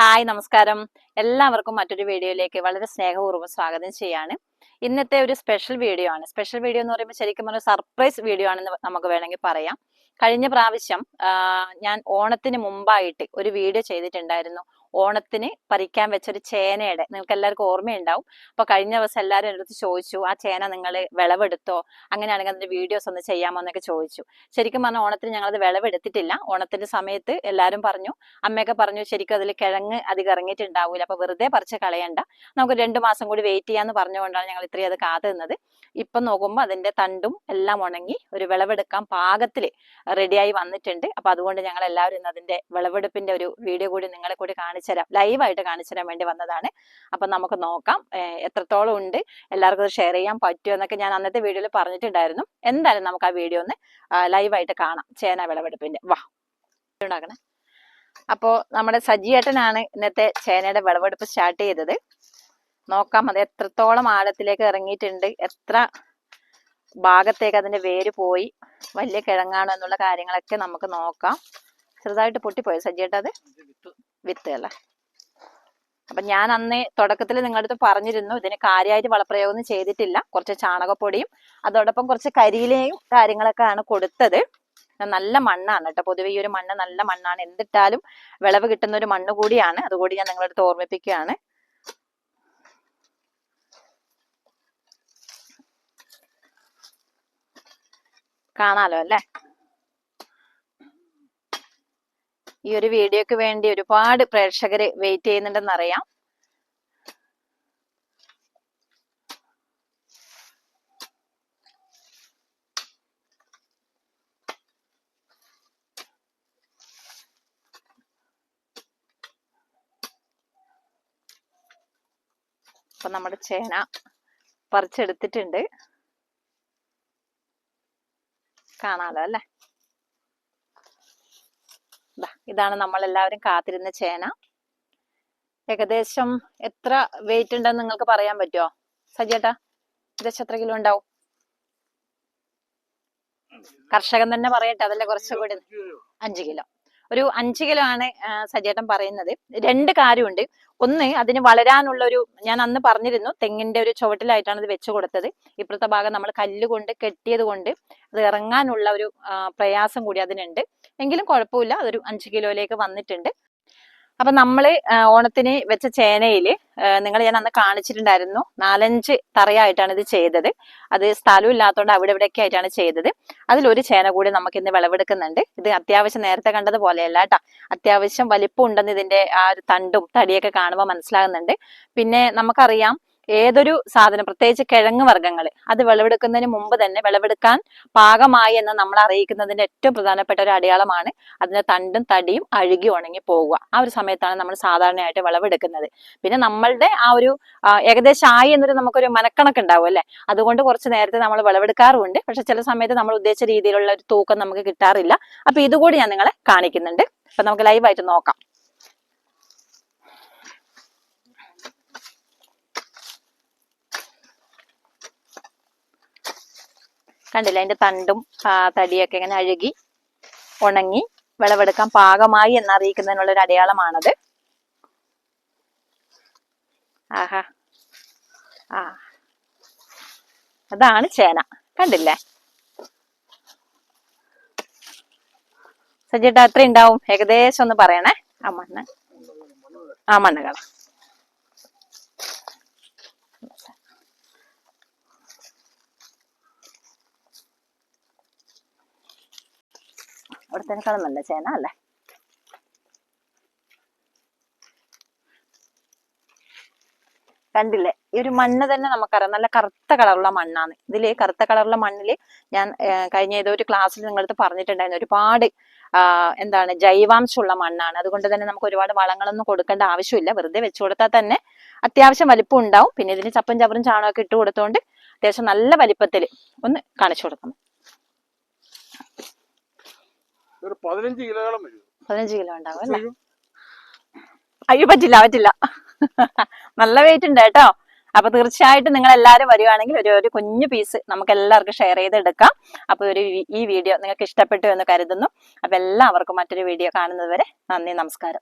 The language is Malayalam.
ഹായ് നമസ്കാരം. എല്ലാവർക്കും മറ്റൊരു വീഡിയോയിലേക്ക് വളരെ സ്നേഹപൂർവം സ്വാഗതം ചെയ്യാണ്. ഇന്നത്തെ ഒരു സ്പെഷ്യൽ വീഡിയോ ആണ്. സ്പെഷ്യൽ വീഡിയോ എന്ന് പറയുമ്പോൾ ശരിക്കും ഒരു സർപ്രൈസ് വീഡിയോ ആണെന്ന് നമുക്ക് വേണമെങ്കിൽ പറയാം. കഴിഞ്ഞ പ്രാവശ്യം ഞാൻ ഓണത്തിന് മുമ്പായിട്ട് ഒരു വീഡിയോ ചെയ്തിട്ടുണ്ടായിരുന്നു. ഓണത്തിന് പറിക്കാൻ വെച്ചൊരു ചേനയുടെ നിങ്ങൾക്ക് എല്ലാവർക്കും ഓർമ്മയുണ്ടാവും. അപ്പൊ കഴിഞ്ഞ ദിവസം എല്ലാവരും എന്റെ അടുത്ത് ചോദിച്ചു ആ ചേന നിങ്ങൾ വിളവെടുത്തോ? അങ്ങനെയാണെങ്കിൽ അതിന്റെ വീഡിയോസ് ഒന്ന് ചെയ്യാമോ? എന്നൊക്കെ ചോദിച്ചു. ശരിക്കും പറഞ്ഞാൽ ഓണത്തിന് ഞങ്ങൾ അത് വിളവെടുത്തിട്ടില്ല. ഓണത്തിന്റെ സമയത്ത് എല്ലാവരും പറഞ്ഞു അമ്മയൊക്കെ പറഞ്ഞു ശരിക്കും അതിൽ കിഴങ്ങ് അധികം ഇറങ്ങിയിട്ടുണ്ടാവില്ല അപ്പൊ വെറുതെ പറിച്ച് കളയണ്ട. നമുക്ക് രണ്ടു മാസം കൂടി വെയിറ്റ് ചെയ്യാന്ന് പറഞ്ഞുകൊണ്ടാണ് ഞങ്ങൾ ഇത്രയും അത് കാത്തു നിന്നത് ഇപ്പം നോക്കുമ്പോൾ അതിന്റെ തണ്ടും എല്ലാം ഉണങ്ങി ഒരു വിളവെടുക്കാൻ പാകത്തിൽ റെഡിയായി വന്നിട്ടുണ്ട്. അപ്പൊ അതുകൊണ്ട് ഞങ്ങൾ എല്ലാവരും ഇന്ന് അതിന്റെ വിളവെടുപ്പിന്റെ ഒരു വീഡിയോ കൂടി നിങ്ങളെ കൂടി കാണിച്ചു തരാം. ലൈവായിട്ട് കാണിച്ചു തരാൻ വേണ്ടി വന്നതാണ്. അപ്പൊ നമുക്ക് നോക്കാം എത്രത്തോളം ഉണ്ട്. എല്ലാവർക്കും ഷെയർ ചെയ്യാൻ പറ്റുമോ എന്നൊക്കെ ഞാൻ അന്നത്തെ വീഡിയോയിൽ പറഞ്ഞിട്ടുണ്ടായിരുന്നു. എന്തായാലും നമുക്ക് ആ വീഡിയോ ഒന്ന് ലൈവായിട്ട് കാണാം. ചേന വിളവെടുപ്പിന്റെ. വാ. ഉണ്ടാക്കണേ അപ്പോ നമ്മുടെ സജിയേട്ടനാണ് ഇന്നത്തെ ചേനയുടെ വിളവെടുപ്പ് സ്റ്റാർട്ട് ചെയ്തത്. നോക്കാം അത് എത്രത്തോളം ആഴത്തിലേക്ക് ഇറങ്ങിയിട്ടുണ്ട്. എത്ര ഭാഗത്തേക്ക് അതിന്റെ വേര് പോയി. വലിയ കിഴങ്ങാണോ എന്നുള്ള കാര്യങ്ങളൊക്കെ നമുക്ക് നോക്കാം. ചെറുതായിട്ട് പൊട്ടിപ്പോയി സജ്ജേട്ട അത് വിത്ത് അപ്പൊ ഞാൻ അന്ന് തുടക്കത്തിൽ നിങ്ങളുടെ അടുത്ത് പറഞ്ഞിരുന്നു ഇതിന് കാര്യമായിട്ട് വളപ്രയോഗം ചെയ്തിട്ടില്ല. കുറച്ച് ചാണകപ്പൊടിയും അതോടൊപ്പം കുറച്ച് കരിയിലയും കാര്യങ്ങളൊക്കെ ആണ് കൊടുത്തത് നല്ല മണ്ണാണ് കേട്ടോ. പൊതുവെ ഈ ഒരു മണ്ണ് നല്ല മണ്ണാണ്. എന്തിട്ടാലും വിളവ് കിട്ടുന്ന ഒരു മണ്ണ് കൂടിയാണ്. അതുകൂടി ഞാൻ നിങ്ങളുടെ അടുത്ത് ഓർമ്മിപ്പിക്കുകയാണ്. കാണാലോ അല്ലേ? ഈ ഒരു വീഡിയോക്ക് വേണ്ടി ഒരുപാട് പ്രേക്ഷകര് വെയിറ്റ് ചെയ്യുന്നുണ്ടെന്ന് അറിയാം. അപ്പൊ നമ്മുടെ ചേന പറിച്ചെടുത്തിട്ടുണ്ട്. കാണാലോ അല്ലേ? ഇതാണ് നമ്മൾ എല്ലാവരും കാത്തിരുന്ന ചേന. ഏകദേശം എത്ര വെയിറ്റ് ഉണ്ടെന്ന് നിങ്ങൾക്ക് പറയാൻ പറ്റുമോ സജിയേട്ടാ ഏകദേശം എത്ര കിലോ ഉണ്ടാവും? കർഷകൻ തന്നെ പറയട്ടെ അതല്ലേ കുറച്ചുകൂടി അഞ്ചു കിലോ ഒരു അഞ്ച് കിലോ ആണ് സജേട്ടൻ പറയുന്നത്. രണ്ട് കാര്യമുണ്ട്. ഒന്ന് അതിന് വളരാനുള്ള ഒരു ഞാൻ അന്ന് പറഞ്ഞിരുന്നു തെങ്ങിന്റെ ഒരു ചുവട്ടിലായിട്ടാണ് ഇത് വെച്ചു കൊടുത്തത്. ഇപ്പുറത്തെ ഭാഗം നമ്മൾ കല്ലുകൊണ്ട് കെട്ടിയത് കൊണ്ട് അത് ഇറങ്ങാനുള്ള ഒരു പ്രയാസം കൂടി അതിനുണ്ട്. എങ്കിലും കുഴപ്പമില്ല അതൊരു അഞ്ച് കിലോയിലേക്ക് വന്നിട്ടുണ്ട്. അപ്പൊ നമ്മൾ ഓണത്തിന് വെച്ച ചേനയിൽ നിങ്ങൾ ഞാൻ അന്ന് കാണിച്ചിട്ടുണ്ടായിരുന്നു. നാലഞ്ച് തറയായിട്ടാണ് ഇത് ചെയ്തത്. അത് സ്ഥലം ഇല്ലാത്തതുകൊണ്ട് അവിടെ ഇവിടെയൊക്കെ ആയിട്ടാണ് ചെയ്തത്. അതിലൊരു ചേന കൂടി നമുക്ക് ഇന്ന് വിളവെടുക്കുന്നുണ്ട്. ഇത് അത്യാവശ്യം നേരത്തെ കണ്ടത് പോലെയല്ല കേട്ടോ അത്യാവശ്യം വലിപ്പം ഉണ്ടെന്ന് ഇതിന്റെ ആ ഒരു തണ്ടും തടിയൊക്കെ കാണുമ്പോൾ മനസ്സിലാകുന്നുണ്ട്. പിന്നെ നമുക്കറിയാം ഏതൊരു സാധനം പ്രത്യേകിച്ച് കിഴങ്ങ് വർഗങ്ങൾ അത് വിളവെടുക്കുന്നതിന് മുമ്പ് തന്നെ വിളവെടുക്കാൻ പാകമായി എന്ന് നമ്മൾ അറിയിക്കുന്നതിന്റെ ഏറ്റവും പ്രധാനപ്പെട്ട ഒരു അടയാളമാണ് അതിന്റെ തണ്ടും തടിയും അഴുകി ഉണങ്ങി പോവുക. ആ ഒരു സമയത്താണ് നമ്മൾ സാധാരണയായിട്ട് വിളവെടുക്കുന്നത്. പിന്നെ നമ്മളുടെ ആ ഒരു ഏകദേശം ആയി എന്നൊരു നമുക്കൊരു മനക്കണക്ക് ഉണ്ടാവും അല്ലെ? അതുകൊണ്ട് കുറച്ച് നേരത്തെ നമ്മൾ വിളവെടുക്കാറുമുണ്ട് പക്ഷെ ചില സമയത്ത് നമ്മൾ ഉദ്ദേശിച്ച രീതിയിലുള്ള ഒരു തൂക്കം നമുക്ക് കിട്ടാറില്ല. അപ്പൊ ഇതുകൂടി ഞാൻ നിങ്ങളെ കാണിക്കുന്നുണ്ട്. അപ്പൊ നമുക്ക് ലൈവായിട്ട് നോക്കാം. കണ്ടില്ലേ? അതിന്റെ തണ്ടും തടിയൊക്കെ ഇങ്ങനെ അഴുകി ഉണങ്ങി വിളവെടുക്കാൻ പാകമായി എന്നറിയിക്കുന്നതിനുള്ള ഒരു അടയാളമാണത്. ആഹാ. ആ. അതാണ് ചേന. കണ്ടില്ലേ? സജ്ജേട്ടാ എത്ര ഉണ്ടാവും. ഏകദേശം ഒന്ന് പറയണേ. ആ മണ്ണ്. ആ മണ്ണുകൾ അവിടത്തേക്കാളും നല്ല ചേന അല്ലേ? കണ്ടില്ലേ? ഈ ഒരു മണ്ണ് തന്നെ നമുക്കറിയാം. നല്ല കറുത്ത കളറുള്ള മണ്ണാണ് ഇതിൽ കറുത്ത കളറുള്ള മണ്ണിൽ ഞാൻ കഴിഞ്ഞ ഏതോ ഒരു ക്ലാസ്സിൽ നിങ്ങളടുത്ത് പറഞ്ഞിട്ടുണ്ടായിരുന്നു. ഒരുപാട് എന്താണ് ജൈവാംശമുള്ള മണ്ണാണ്. അതുകൊണ്ട് തന്നെ നമുക്ക് ഒരുപാട് വളങ്ങളൊന്നും കൊടുക്കേണ്ട ആവശ്യമില്ല. വെറുതെ വെച്ചു കൊടുത്താൽ തന്നെ അത്യാവശ്യം വലിപ്പം ഉണ്ടാവും. പിന്നെ ഇതിന് ചപ്പും ചവറും ചാണകമൊക്കെ ഇട്ട് കൊടുത്തോണ്ട് അത്യാവശ്യം നല്ല വലിപ്പത്തിൽ ഒന്ന് കാണിച്ചു കൊടുക്കണം. ഒരു പതിനഞ്ച് കിലോയോളം വരും. പതിനഞ്ച് കിലോ ഉണ്ടാവും അല്ലേ? അയ്യോ പറ്റില്ല പറ്റില്ല. നല്ല വെയിറ്റ് ഉണ്ട് കേട്ടോ. അപ്പൊ തീർച്ചയായിട്ടും നിങ്ങൾ എല്ലാവരും വരുവാണെങ്കിൽ ഒരു ഒരു കുഞ്ഞു പീസ് നമുക്ക് എല്ലാവർക്കും ഷെയർ ചെയ്തെടുക്കാം. അപ്പൊ ഒരു ഈ വീഡിയോ നിങ്ങൾക്ക് ഇഷ്ടപ്പെട്ടു എന്ന് കരുതുന്നു. അപ്പൊ എല്ലാവർക്കും മറ്റൊരു വീഡിയോ കാണുന്നത് വരെ നന്ദി നമസ്കാരം.